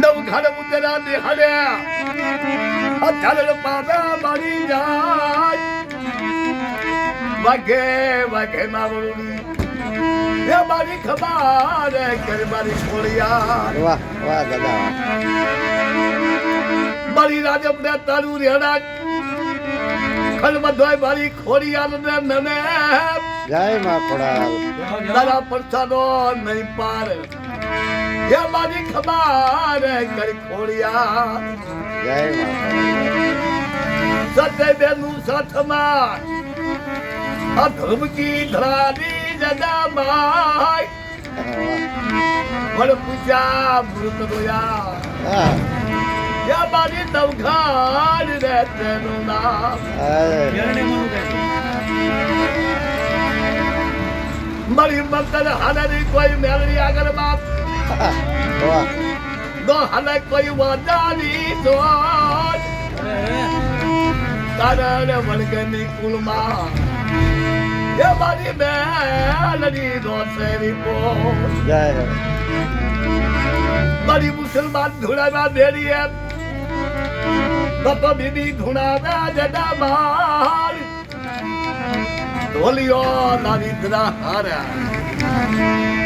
નવ ઘર ઉતરા નિહાળે અધર પાદા મારી જાય. વાગે વાગે માવડી. એ મારી ખબર કર મારી ખોળિયા. વાહ વાહ દાદા. મારી રાજપ ને તારું રેડા ખલ બધોય મારી ખોડિયાર ને નને જય મા પડાલ તારા પરસાનો નહીં પાર. હે મારી ખબર કરી ખોડિયા જય સતે બેનું સાથમાં આ ધમકી ધરાની જગા માય. વળ પૂજા મૃત રોયા. હે. મારી નવઘાડ રે તેનું નામ. મારી મતર હાલની કોઈ મેળવી આગળ બાપ. વાહ નો હાલે કોઈ વાદાની દોડ તારે વળગની કુલમાં એ મારી મેલની રોસેરી પો જય મારી મુસલમાન ધૂળામાં બેરી એમ બાપા બીબી ધૂણાવ્યા જડા માર ઢોલિયો નારી દરા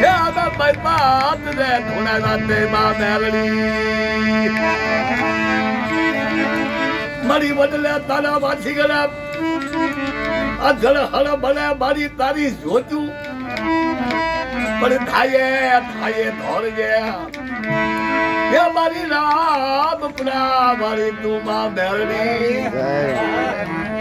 હે અમે બરબાદ રે ધૂણાવ્યા તે માં મેલડી. મારી બદલે તારા વાંચી ગયા આ જળ હળ બને મારી તારી જોતું. પણ થાય થાય ધોળજે. હે મારી રામ પુરા મારી તું માં જય.